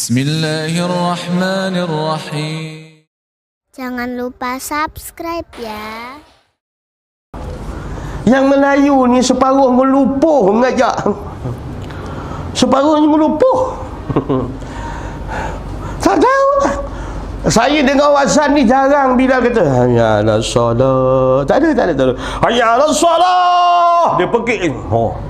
Bismillahirrahmanirrahim. Jangan lupa subscribe ya. Yang Melayu ni separuh melupuh mengajak. Separuhnya melupuh. tak tahu lah. Saya dengar wazan ni jarang Bilal kata Hayya ala salat Tak ada, tak ada, tak ada Hayya ala salat Dia pergi oh.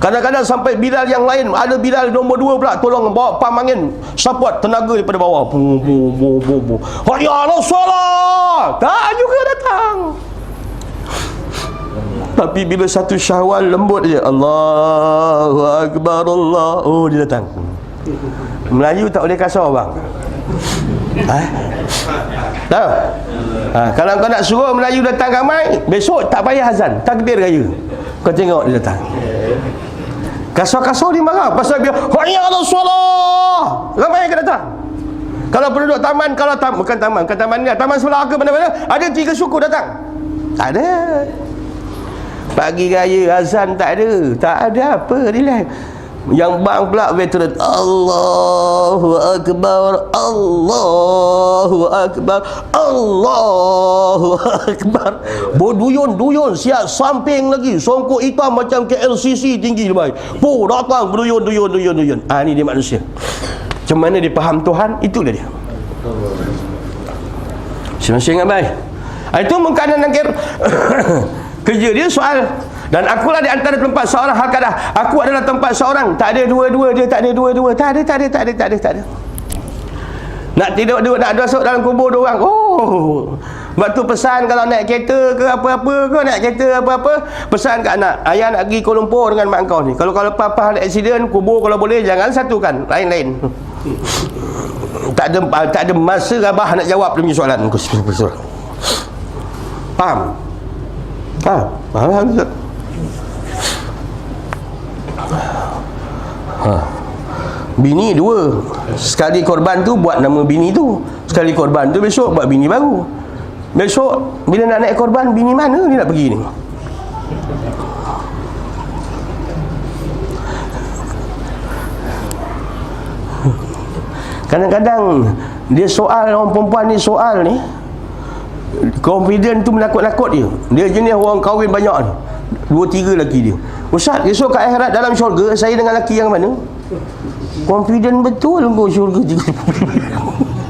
Kadang-kadang sampai Bilal yang lain Ada Bilal nombor dua pula Tolong bawa pam angin Support tenaga daripada bawah. Bu, bu, bu, bu, bu. Hayya ala salat Tak juga datang. Tapi bila satu syawal lembut je Allahu Akbar Allah Oh dia datang. Melayu tak boleh kasar bang. Ha? Tahu? Ha, kalau kau nak suruh Melayu datang ramai Besok tak payah azan Takdir raya. Kau tengok dia datang Kasar-kasar dia marah. Pasal dia Hayya ala salah Ramai yang datang? Kalau penduduk taman Kalau tam, Bukan taman Bukan taman ni Taman sebelah ke mana-mana Ada tiga suku datang. Tak ada. Pagi raya azan tak ada. Tak ada apa Relax Yang bang pula veteran Allahu Akbar Allahu Akbar Allahu Akbar. Berduyun-duyun Siap samping lagi. Songkok hitam macam KLCC tinggi lebih. Po datang berduyun-duyun-duyun-duyun Ah ni dia manusia. Macam mana dia faham Tuhan? Itulah dia Masing-masing abai Ah, Itu mengkanan nakir Kerja dia soal dan akulah di antara tempat seorang hal kadah. Aku adalah tempat seorang. Tak ada dua-dua dia, tak ada dua-dua. Tak ada, tak ada, tak ada, tak ada, tak ada. Nak tidur dua, nak masuk dalam kubur dua orang. Oh. Waktu pesan kalau naik kereta ke apa-apa ke naik kereta apa-apa, pesan kat anak, ayah nak pergi Kuala Lumpur dengan mak kau ni. Kalau kalau apa-apa ada aksiden, kubur kalau boleh jangan satukan, lain-lain. tak ada tak ada masa abah nak jawab demi soalan. Faham? Faham? Faham? Ha. Bini dua. Sekali korban tu buat nama bini tu. Sekali korban tu besok buat bini baru. Besok bila nak naik korban Bini mana ni nak pergi ni? Kadang-kadang Dia soal orang perempuan ni soal ni. Confident tu menakut-nakut dia. Dia jenis orang kahwin banyak ni Dua tiga lelaki dia Ustaz esok kat akhirat dalam syurga Saya dengan lelaki yang mana Confident betul kau syurga juga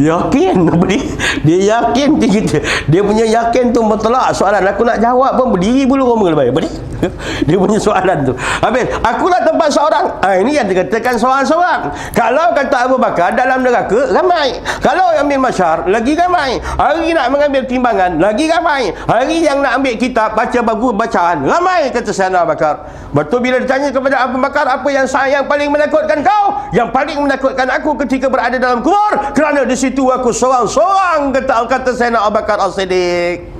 Yakin beri. Dia yakin dia. Dia punya yakin tu mutlak soalan aku nak jawab pun berdiri bulu roma lebih. Beri. Dia punya soalan tu. Habis akulah tempat seorang. Ah ini yang dikatakan seorang-seorang. Kalau kata Abu Bakar dalam neraka ramai. Kalau ambil masyar lagi ramai. Hari nak mengambil timbangan lagi ramai. Hari yang nak ambil kitab baca buku bacaan ramai kata Sayyidina Abu Bakar. Betul bila ditanya kepada Abu Bakar apa yang saya yang paling menakutkan kau? Yang paling menakutkan aku ketika berada dalam kubur kerana di situ aku seorang-seorang kata kata Sayyidina Abu Bakar As-Siddiq.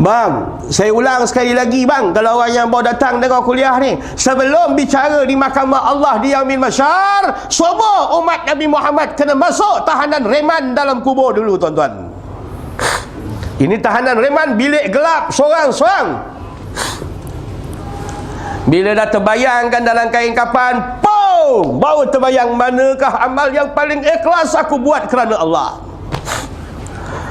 Bang, saya ulang sekali lagi bang. Kalau orang yang baru datang dengar kuliah ni Sebelum bicara di mahkamah Allah di Yaumil Masyar Semua umat Nabi Muhammad kena masuk tahanan reman dalam kubur dulu tuan-tuan. Ini tahanan reman bilik gelap seorang-seorang Bila dah terbayangkan dalam kain kapan Pum! Baru terbayang manakah amal yang paling ikhlas aku buat kerana Allah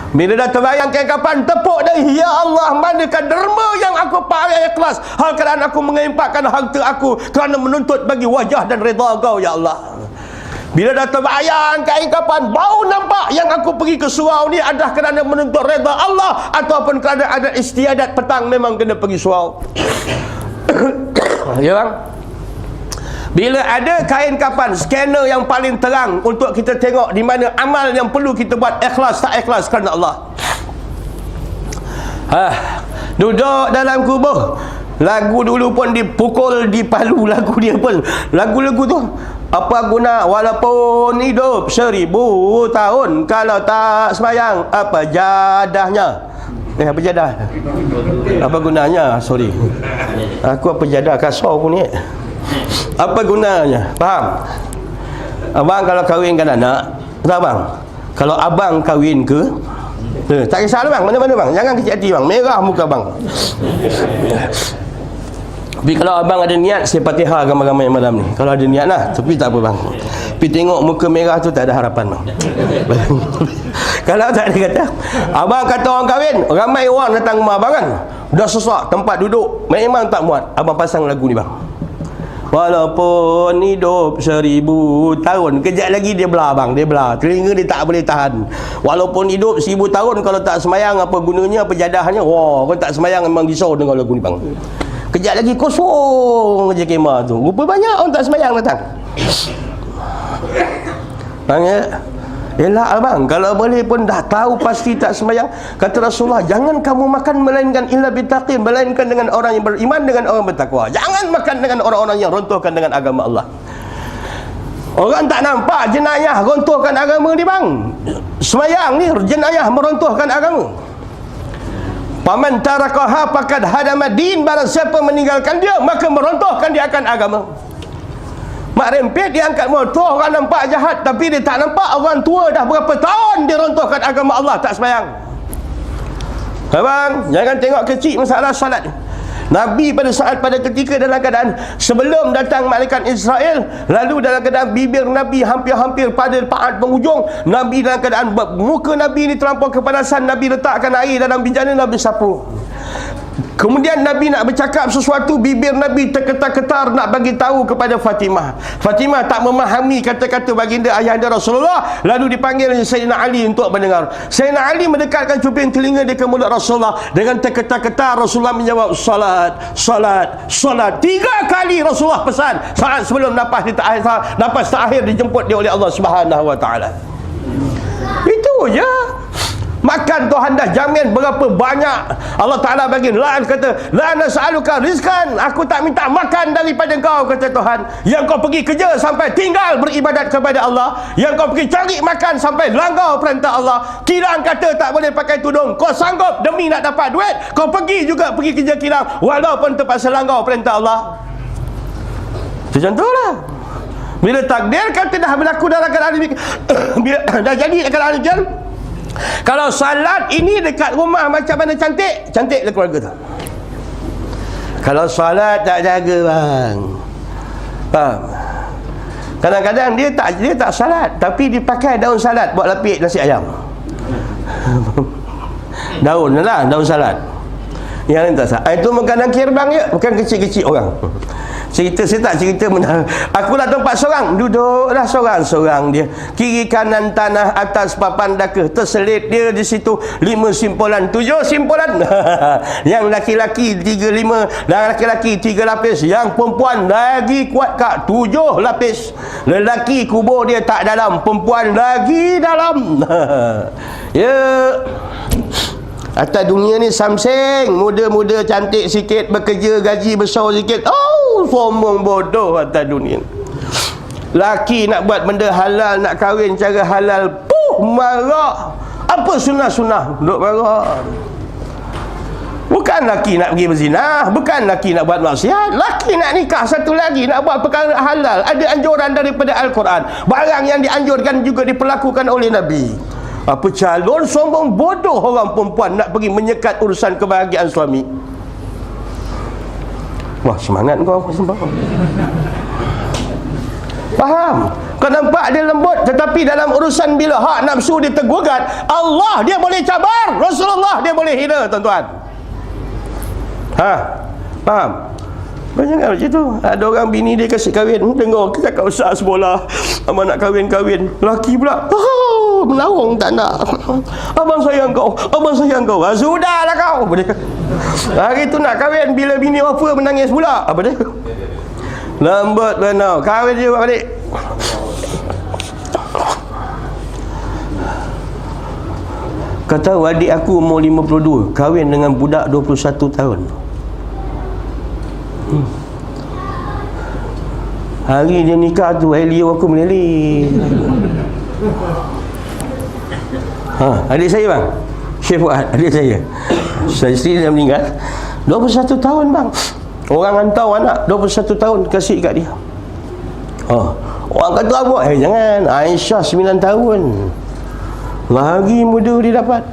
bila dah terbayang kapan tepuk dah Ya Allah manakah derma yang aku pakai ikhlas Hal kerana aku mengimpakkan harta aku Kerana menuntut bagi wajah dan reda kau Ya Allah bila dah terbayang kapan bau nampak yang aku pergi ke surau ni adalah kerana menuntut reda Allah ataupun kerana ada istiadat petang memang kena pergi surau. ya bang? Bila ada kain kapan scanner yang paling terang untuk kita tengok di mana amal yang perlu kita buat ikhlas tak ikhlas kerana Allah. Ha, duduk dalam kubur. Lagu dulu pun dipukul di palu lagu dia pun. Lagu-lagu tu apa guna walaupun hidup seribu tahun kalau tak semayang apa jadahnya? Eh apa jadah? Apa gunanya? Sorry. Aku apa jadah kasar pun ni. Apa gunanya? Faham? Abang kalau kahwinkan anak, tak bang? Kalau abang kahwin ke, eh, tak kisahlah bang, mana-mana bang. Jangan kecil hati bang. Merah muka bang. Tapi kalau abang ada niat Saya fatihah ramai-ramai malam ni Kalau ada niat lah Tapi tak apa bang Tapi tengok muka merah tu Tak ada harapan bang Kalau tak ada kata Abang kata orang kahwin Ramai orang datang rumah abang kan Dah sesak tempat duduk Memang tak muat Abang pasang lagu ni bang Walaupun hidup seribu tahun Kejap lagi dia belah bang Dia belah. Telinga dia tak boleh tahan. Walaupun hidup seribu tahun Kalau tak semayang apa gunanya Apa jadahnya? Wah kalau tak semayang memang risau dengan lagu ni bang. Kejap lagi kosong je kemah tu. Rupa banyak orang tak semayang datang. Bang ya Elak abang Kalau boleh pun dah tahu pasti tak semayang Kata Rasulullah Jangan kamu makan melainkan illa bitaqin Melainkan dengan orang yang beriman Dengan orang bertakwa. Jangan makan dengan orang-orang yang runtuhkan dengan agama Allah. Orang tak nampak jenayah runtuhkan agama ni bang. Semayang ni jenayah meruntuhkan agama. Paman tarakaha pakad hadama din Barang siapa meninggalkan dia Maka meruntuhkan dia akan agama Mak rempit dia angkat motor Orang nampak jahat Tapi dia tak nampak Orang tua dah berapa tahun Dia runtuhkan agama Allah Tak semayang Abang Jangan tengok kecil masalah salat. Nabi pada saat pada ketika dalam keadaan sebelum datang malaikat Israel lalu dalam keadaan bibir Nabi hampir-hampir pada paat penghujung Nabi dalam keadaan muka Nabi ini terlampau kepanasan Nabi letakkan air dalam bijana Nabi sapu Kemudian Nabi nak bercakap sesuatu bibir Nabi terketar-ketar nak bagi tahu kepada Fatimah. Fatimah tak memahami kata-kata baginda ayahanda Rasulullah lalu dipanggil Sayyidina Ali untuk mendengar. Sayyidina Ali mendekatkan cuping telinga dia ke mulut Rasulullah dengan terketar-ketar Rasulullah menjawab salat, salat, salat. Tiga kali Rasulullah pesan saat sebelum nafas di terakhir nafas terakhir dijemput dia oleh Allah Subhanahu wa taala. Itu je. Makan Tuhan dah jamin berapa banyak. Allah Ta'ala bagi La'an kata La nas'aluka rizkan Aku tak minta makan daripada kau Kata Tuhan. Yang kau pergi kerja sampai tinggal beribadat kepada Allah. Yang kau pergi cari makan sampai langgar perintah Allah. Kilang kata tak boleh pakai tudung. Kau sanggup demi nak dapat duit Kau pergi juga pergi kerja kilang Walaupun terpaksa langgar perintah Allah. Itu contohlah bila takdir kata dah berlaku dalam keadaan bila dah jadi keadaan kalau salat ini dekat rumah macam mana cantik, cantik le keluarga tu. Kalau salat tak jaga bang. Faham? Kadang-kadang dia tak dia tak salat tapi dipakai daun salat buat lapik nasi ayam. daun lah, daun salat. Yang lain tak salat. Itu makanan kirbang ya, bukan kecil-kecil orang. Cerita saya tak cerita benar. Aku lah tempat seorang, duduklah seorang-seorang dia. Kiri kanan tanah atas papan daka. Terselit dia di situ lima simpulan, tujuh simpulan. yang laki-laki tiga lima, dan laki-laki tiga lapis. Yang perempuan lagi kuat kak, tujuh lapis. Lelaki kubur dia tak dalam, perempuan lagi dalam. ya. Atas dunia ni samseng. Muda-muda cantik sikit Bekerja gaji besar sikit. Oh sombong bodoh atas dunia Laki nak buat benda halal Nak kahwin cara halal Puh marah. Apa sunnah-sunnah? Duk marah. Bukan laki nak pergi berzina Bukan laki nak buat maksiat. Laki nak nikah satu lagi Nak buat perkara halal. Ada anjuran daripada Al-Quran. Barang yang dianjurkan juga diperlakukan oleh Nabi apa calon sombong bodoh orang perempuan nak pergi menyekat urusan kebahagiaan suami? Wah semangat kau sembah faham? Kau nampak dia lembut tetapi dalam urusan bila hak nafsu dia tergugat Allah dia boleh cabar Rasulullah dia boleh hina tuan-tuan. Ha? Faham banyak kan macam tu. Ada orang bini dia kasih kahwin. Dengar ke kakak usah sekolah Abang nak kahwin-kahwin Laki pula oh, Menawang tak nak. Abang sayang kau Abang sayang kau. Ah, Sudahlah kau. Apa dia? Hari tu nak kahwin Bila bini offer menangis pula. Apa dia? Lembut benar. Kahwin dia buat balik Kata adik aku umur 52 Kahwin dengan budak 21 tahun Hmm. Hari dia nikah tu Helio aku meleleh ha, Adik saya bang. Syekh Fuad Adik saya. Saya isteri dia meninggal. 21 tahun bang. Orang hantar anak 21 tahun kasih kat dia. Oh. Orang kata apa? Eh jangan. Aisyah 9 tahun. Lagi muda dia dapat.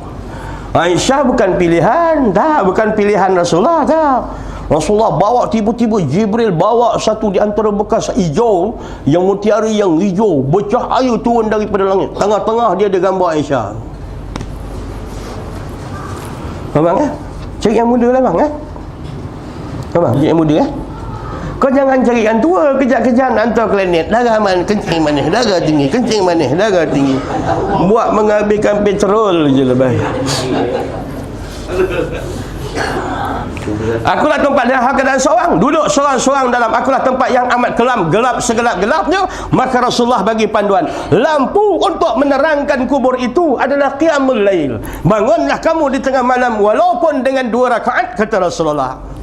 Aisyah bukan pilihan. Tak bukan pilihan Rasulullah Tak Rasulullah bawa tiba-tiba Jibril bawa satu di antara bekas hijau yang mutiara yang hijau bercahaya turun daripada langit. Tengah-tengah dia ada gambar Aisyah. Abang eh? Cari yang muda lah bang eh? Abang, cari yang muda eh? Kau jangan cari yang tua Kejap-kejap hantar planet Darah mana Kencing mana Darah tinggi Kencing mana Darah tinggi Buat menghabiskan petrol je lebih Akulah tempat yang keadaan seorang Duduk seorang-seorang dalam Akulah tempat yang amat kelam Gelap segelap-gelapnya Maka Rasulullah bagi panduan Lampu untuk menerangkan kubur itu Adalah qiyamul lail Bangunlah kamu di tengah malam Walaupun dengan dua rakaat Kata Rasulullah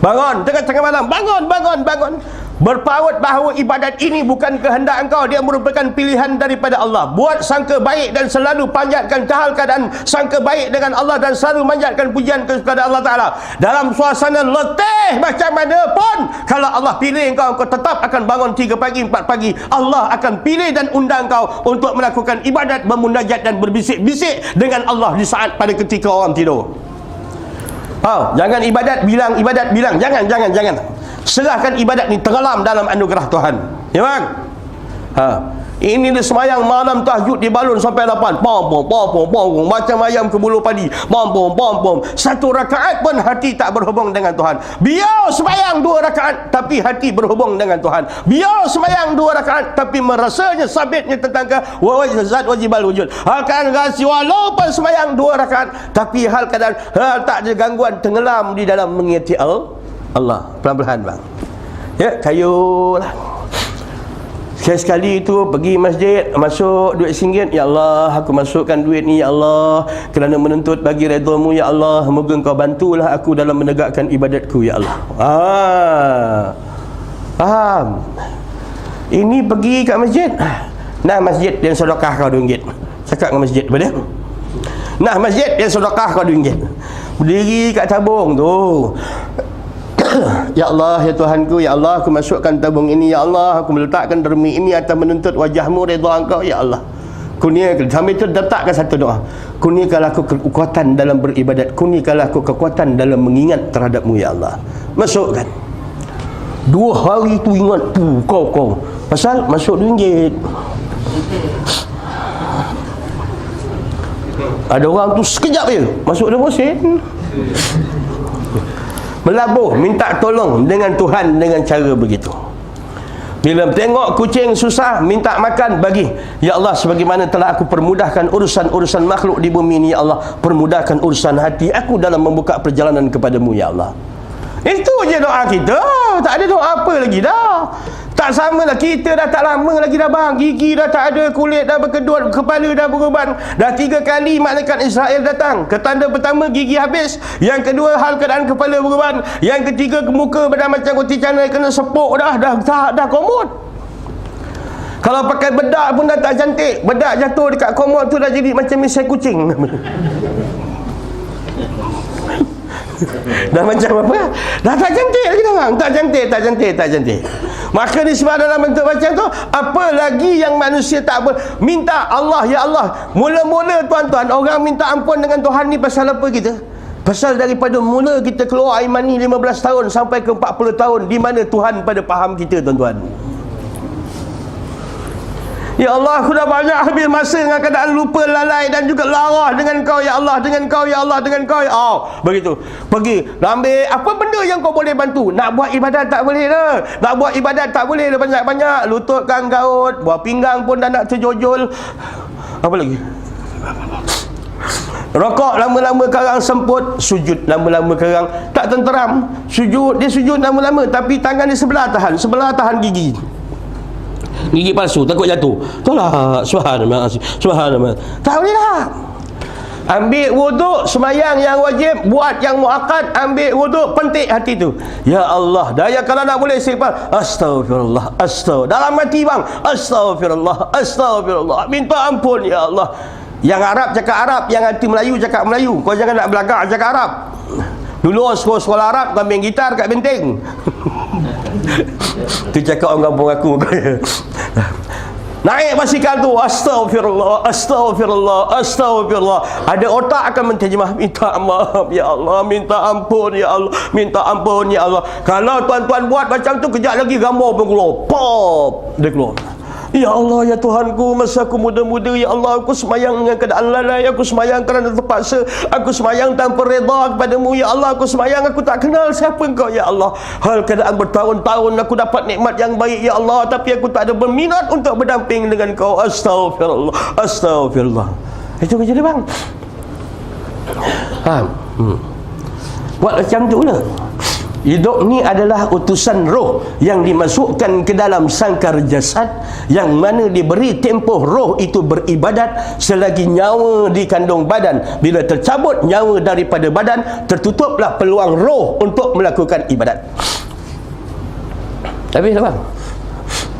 Bangun tengah-tengah malam. Bangun, bangun, bangun. Berpaut bahawa ibadat ini bukan kehendak engkau. Dia merupakan pilihan daripada Allah. Buat sangka baik dan selalu panjatkan hal keadaan sangka baik dengan Allah dan selalu manjatkan pujian kepada Allah Ta'ala. Dalam suasana letih macam mana pun. Kalau Allah pilih engkau, engkau tetap akan bangun 3 pagi, 4 pagi. Allah akan pilih dan undang engkau untuk melakukan ibadat, bermunajat dan berbisik-bisik dengan Allah di saat pada ketika orang tidur. Ha, jangan ibadat bilang ibadat bilang jangan jangan jangan. Serahkan ibadat ni tenggelam dalam anugerah Tuhan. Ya bang? Ha. Ini dia semayang malam tahajud di balon sampai 8. Pom pom pom pom pom macam ayam ke bulu padi. Pom pom pom pom. Satu rakaat pun hati tak berhubung dengan Tuhan. Biar semayang dua rakaat tapi hati berhubung dengan Tuhan. Biar semayang dua rakaat tapi merasanya sabitnya tentang ke wajib zat wajibal wujud. Hal kan rasi walaupun semayang dua rakaat tapi hal kadang hal tak ada gangguan tenggelam di dalam mengingati Allah. Pelan-pelan bang. Ya, kayulah. Sekali-sekali itu pergi masjid Masuk duit singgit Ya Allah aku masukkan duit ni Ya Allah. Kerana menuntut bagi redamu Ya Allah Moga kau bantulah aku dalam menegakkan ibadatku Ya Allah. Ah. Faham? Ini pergi kat masjid. Nah masjid yang sedekah kau RM2 Cakap dengan masjid pada Nah masjid yang sedekah kau RM2 Berdiri kat tabung tu Ya Allah, Ya Tuhanku, Ya Allah, aku masukkan tabung ini, Ya Allah, aku meletakkan dermi ini atas menuntut wajahmu, redha engkau, Ya Allah. Kurniakan, sambil itu letakkan satu doa. Kurniakanlah aku kekuatan dalam beribadat. Kurniakanlah aku kekuatan dalam mengingat terhadapmu, Ya Allah. Masukkan. Dua hari tu ingat, tu, kau, kau. Pasal masuk ringgit. Ada orang tu sekejap je, masuk deposit melabuh minta tolong dengan Tuhan dengan cara begitu. Bila tengok kucing susah minta makan bagi. Ya Allah sebagaimana telah aku permudahkan urusan-urusan makhluk di bumi ini ya Allah permudahkan urusan hati aku dalam membuka perjalanan kepadamu ya Allah. Itu je doa kita. Tak ada doa apa lagi dah tak sama lah kita dah tak lama lagi dah bang. Gigi dah tak ada kulit dah berkedut kepala dah beruban. Dah tiga kali malaikat Israel datang. Ketanda pertama gigi habis. Yang kedua hal keadaan kepala beruban. Yang ketiga muka dah macam roti canai kena sepuk dah dah dah, dah komod kalau pakai bedak pun dah tak cantik. Bedak jatuh dekat komod tu dah jadi macam misai kucing dah macam apa? Dah tak cantik lagi dah bang. Tak cantik tak cantik tak cantik. Maka disebab dalam bentuk macam tu apa lagi yang manusia tak boleh minta Allah ya Allah? Mula-mula tuan-tuan orang minta ampun dengan Tuhan ni pasal apa kita? Pasal daripada mula kita keluar air mani 15 tahun sampai ke 40 tahun di mana Tuhan pada faham kita tuan-tuan Ya Allah aku dah banyak habis masa dengan keadaan lupa lalai dan juga larah dengan kau ya Allah dengan kau ya Allah dengan kau. Ya Allah. Oh, begitu. Pergi ambil apa benda yang kau boleh bantu. Nak buat ibadat tak boleh dah nak buat ibadat tak boleh dah banyak-banyak. Lutut kan gaut buah pinggang pun dah nak terjojol. Apa lagi? Rokok lama-lama karang semput Sujud lama-lama karang Tak tenteram. Sujud Dia sujud lama-lama Tapi tangan dia sebelah tahan Sebelah tahan gigi gigi palsu takut jatuh. Tolak subhanallah subhanallah. Tak boleh lah. Ambil wuduk semayang yang wajib buat yang muakkad ambil wuduk pentik hati tu. Ya Allah daya kalau nak boleh istighfar astagfirullah astagfirullah dalam hati bang astagfirullah astagfirullah minta ampun ya Allah. Yang Arab cakap Arab yang hati Melayu cakap Melayu. Kau jangan nak belagak cakap Arab. Dulu sekolah, sekolah Arab kau main gitar kat benteng tu cakap orang kampung aku. Naik basikal tu. Astaghfirullah Astaghfirullah Astaghfirullah. Ada otak akan menterjemah Minta maaf ya Allah Minta ampun ya Allah Minta ampun ya Allah. Kalau tuan-tuan buat macam tu Kejap lagi gambar pun keluar. Pop Dia keluar Ya Allah ya Tuhanku masa aku muda-muda ya Allah aku semayang dengan keadaan lalai aku semayang kerana terpaksa aku semayang tanpa reda kepadamu ya Allah aku semayang aku tak kenal siapa engkau ya Allah. Hal keadaan bertahun-tahun aku dapat nikmat yang baik ya Allah tapi aku tak ada berminat untuk berdamping dengan kau. Astagfirullah astagfirullah itu kerja dia bang. Ha hmm. buat macam tu lah Hidup ni adalah utusan roh yang dimasukkan ke dalam sangkar jasad yang mana diberi tempoh roh itu beribadat selagi nyawa di kandung badan. Bila tercabut nyawa daripada badan, tertutuplah peluang roh untuk melakukan ibadat. Habis dah bang?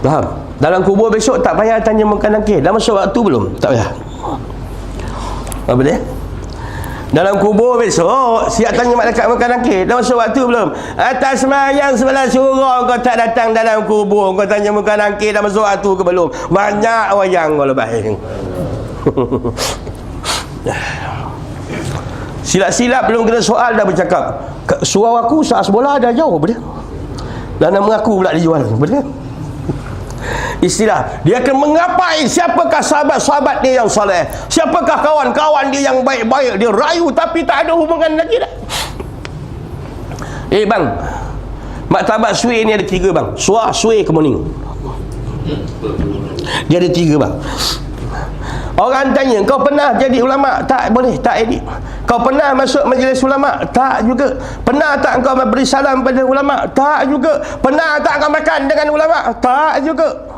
Faham? Dalam kubur besok tak payah tanya makan nakir. Dah masuk waktu belum? Tak payah. Apa dia? Dalam kubur besok Siap tanya malaikat makan nakir Dah masuk waktu belum? Atas semayang sebelah surau Kau tak datang dalam kubur. Kau tanya makan nakir Dah masuk waktu ke belum? Banyak wayang kau lepas Silap-silap belum kena soal dah bercakap. Surau aku saat sebelah dah jauh dia Dan nama aku pula dijual dia istilah dia akan mengapai siapakah sahabat-sahabat dia yang soleh siapakah kawan-kawan dia yang baik-baik dia rayu tapi tak ada hubungan lagi dah eh bang maktabat suai ni ada tiga bang suah suai kemuning dia ada tiga bang Orang tanya, kau pernah jadi ulama? Tak boleh, tak edit. Kau pernah masuk majlis ulama? Tak juga. Pernah tak kau beri salam pada ulama? Tak juga. Pernah tak kau makan dengan ulama? Tak juga.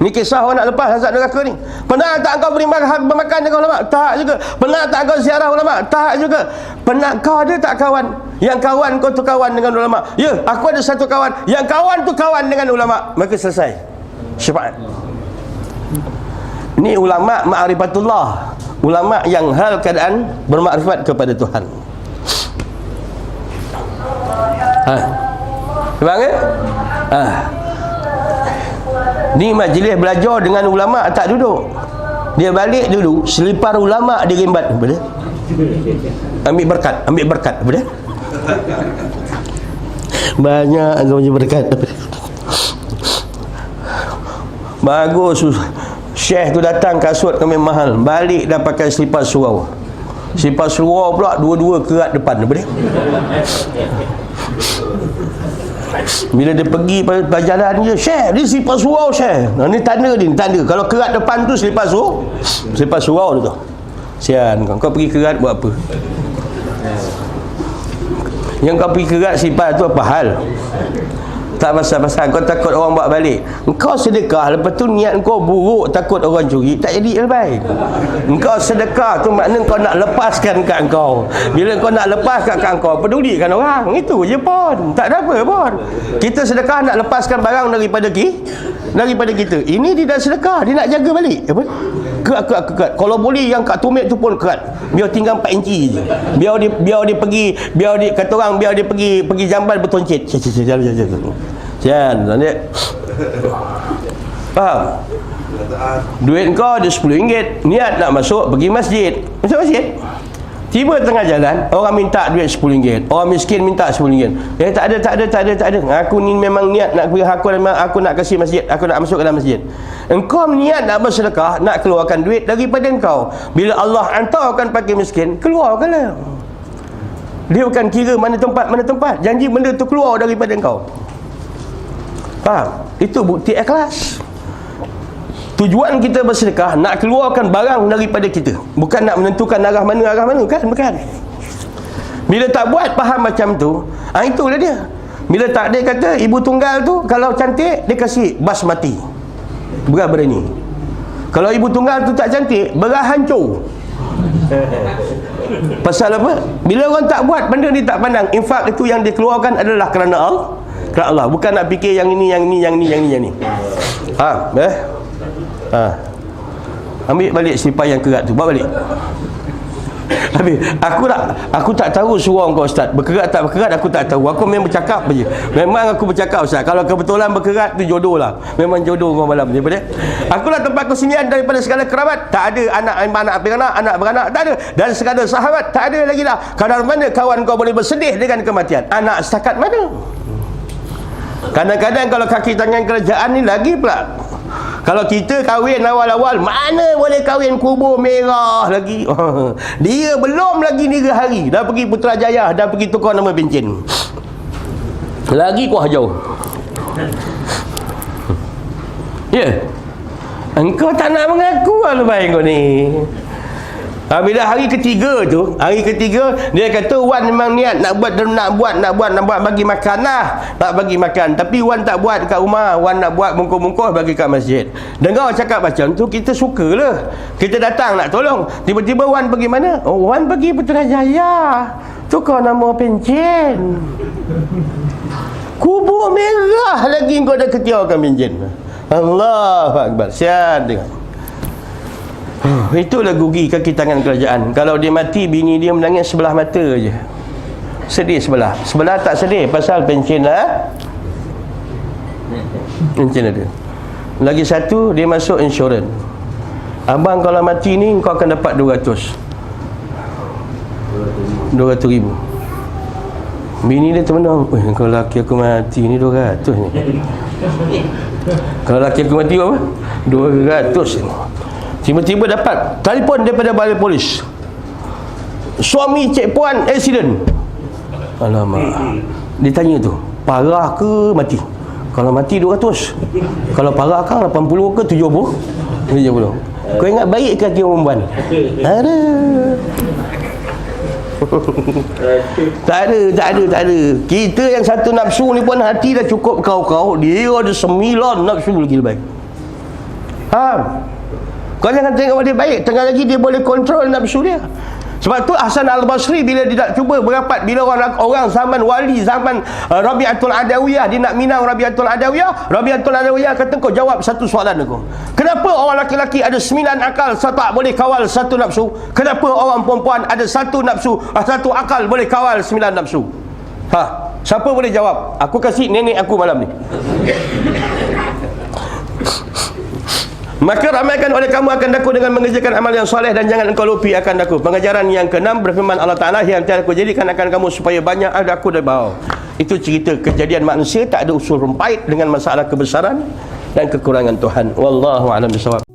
Ni kisah orang nak lepas azab neraka ni. Pernah tak kau beri makan, dengan ulama? Tak juga. Pernah tak kau ziarah ulama? Tak juga. Pernah kau ada tak kawan? Yang kawan kau tu kawan dengan ulama? Ya, aku ada satu kawan. Yang kawan tu kawan dengan ulama. Maka selesai. Syafaat. Ni ulama ma'rifatullah. Ulama yang hal keadaan bermakrifat kepada Tuhan. Ha. Faham ke? Ha. Ni majlis belajar dengan ulama tak duduk. Dia balik dulu, selipar ulama dia rimbat. Apa? Ambil berkat, ambil berkat. Apa dia? Banyak punya berkat. Bagus. Syekh tu datang kasut kami mahal. Balik dah pakai selipar surau. Selipar surau pula dua-dua kerat depan. Apa dia? Bila dia pergi berjalan dia, Syekh, dia selipar surau, Syekh. Nah, ni tanda ni tanda. Kalau kerat depan tu selipar surau, selipar surau tu. Sian kau. Pergi kerat buat apa? Yang kau pergi kerat selipar tu apa hal? Tak pasal-pasal. Kau takut orang buat balik. Engkau sedekah lepas tu niat kau buruk takut orang curi tak jadi lebih engkau sedekah tu makna kau nak lepaskan kat engkau bila kau nak lepas kat engkau pedulikan orang. Itu je pun. Tak ada apa pun. Kita sedekah nak lepaskan barang daripada ki daripada kita. Ini dia dah sedekah dia nak jaga balik. Apa? Kerat kerat kerat kalau boleh yang kat tumit tu pun kerat. Biar tinggal 4 inci je. Biar dia biar dia pergi biar dia kata orang biar dia pergi pergi jamban bertoncit. Jalan jalan Jangan, ni. Faham? Duit kau ada RM10 Niat nak masuk pergi masjid. Masuk masjid? Tiba tengah jalan Orang minta duit RM10 Orang miskin minta RM10 Eh tak ada tak ada tak ada tak ada. Aku ni memang niat nak pergi aku, aku nak kasih masjid. Aku nak masuk ke dalam masjid. Engkau niat nak bersedekah Nak keluarkan duit daripada engkau. Bila Allah hantarkan pakai miskin Keluarkanlah. Dia bukan kira mana tempat mana tempat. Janji benda tu keluar daripada engkau Faham? Itu bukti ikhlas. Tujuan kita bersedekah nak keluarkan barang daripada kita. Bukan nak menentukan arah mana arah mana kan? Bukan. Bila tak buat faham macam tu, ah itulah dia. Bila tak dia kata ibu tunggal tu kalau cantik dia kasih basmati. Berat berani. Kalau ibu tunggal tu tak cantik, berat hancur. Pasal apa? Bila orang tak buat benda ni tak pandang, infak itu yang dikeluarkan adalah kerana Allah ke Allah bukan nak fikir yang ini yang ini yang ini yang ini yang ini ha eh ha ambil balik sifat yang kerat tu bawa balik Habis aku tak aku tak tahu suruh kau ustaz. Berkerat tak berkerat aku tak tahu. Aku memang bercakap je. Memang aku bercakap ustaz. Kalau kebetulan berkerat tu jodoh lah. Memang jodoh kau malam ni. Aku lah tempat kesenian daripada segala kerabat. Tak ada anak anak beranak, anak beranak tak ada. Dan segala sahabat tak ada lagi dah. Kadar mana kawan kau boleh bersedih dengan kematian? Anak setakat mana? Kadang-kadang kalau kaki tangan kerajaan ni lagi pula. Kalau kita kahwin awal-awal Mana boleh kahwin kubur merah lagi? Dia belum lagi ni hari. Dah pergi Putrajaya Dah pergi tukar nama pencen Lagi kuah jauh. Ya. Yeah. Engkau tak nak mengaku lah lebay kau ni Bila hari ketiga tu, hari ketiga dia kata Wan memang niat nak buat nak buat nak buat nak buat bagi makan lah. Nak bagi makan. Tapi Wan tak buat kat rumah. Wan nak buat bungkus-bungkus bagi kat masjid. Dengar cakap macam tu kita sukalah. Kita datang nak tolong. Tiba-tiba Wan pergi mana? Oh, Wan pergi Putrajaya. Tukar nama pencen. Kubur merah lagi kau dah ketiakan pencen. Allah Akbar. Siap dengar. Huh, itulah gugi kaki tangan kerajaan. Kalau dia mati, bini dia menangis sebelah mata je. Sedih sebelah. Sebelah tak sedih pasal pencen lah. Pencen ada. Lagi satu, dia masuk insurans. Abang kalau mati ni, kau akan dapat 200. 200 ribu. Bini dia termenung. Eh, kalau laki aku mati ni 200 ni. Kalau laki aku mati apa? 200 ni. Tiba-tiba dapat telefon daripada balai polis. Suami cik puan accident. Alamak. Dia tanya tu, parah ke mati? Kalau mati 200. Kalau parah kan 80 ke 70? 70. Kau ingat baik ke hati perempuan? Ada. tak ada, tak ada, tak ada. Kita yang satu nafsu ni pun hati dah cukup kau-kau. Dia ada sembilan nafsu lagi lebih. Faham? Kau jangan tengok dia baik. Tengah lagi dia boleh kontrol nafsu dia sebab tu Hasan al-Basri bila dia nak cuba berapat bila orang orang zaman wali zaman uh, Rabi'atul Adawiyah dia nak minang Rabi'atul Adawiyah Rabi'atul Adawiyah kata kau jawab satu soalan aku. Kenapa orang laki-laki ada sembilan akal tak boleh kawal satu nafsu? Kenapa orang perempuan ada satu nafsu uh, satu akal boleh kawal sembilan nafsu? Ha siapa boleh jawab? Aku kasih nenek aku malam ni Maka ramaikan oleh kamu akan daku dengan mengerjakan amal yang soleh dan jangan engkau lupi akan daku. Pengajaran yang keenam berfirman Allah Ta'ala yang tiada aku jadikan akan kamu supaya banyak ada aku dari bawah. Itu cerita kejadian manusia tak ada usul rumpait dengan masalah kebesaran dan kekurangan Tuhan. Wallahu a'lam bishawab.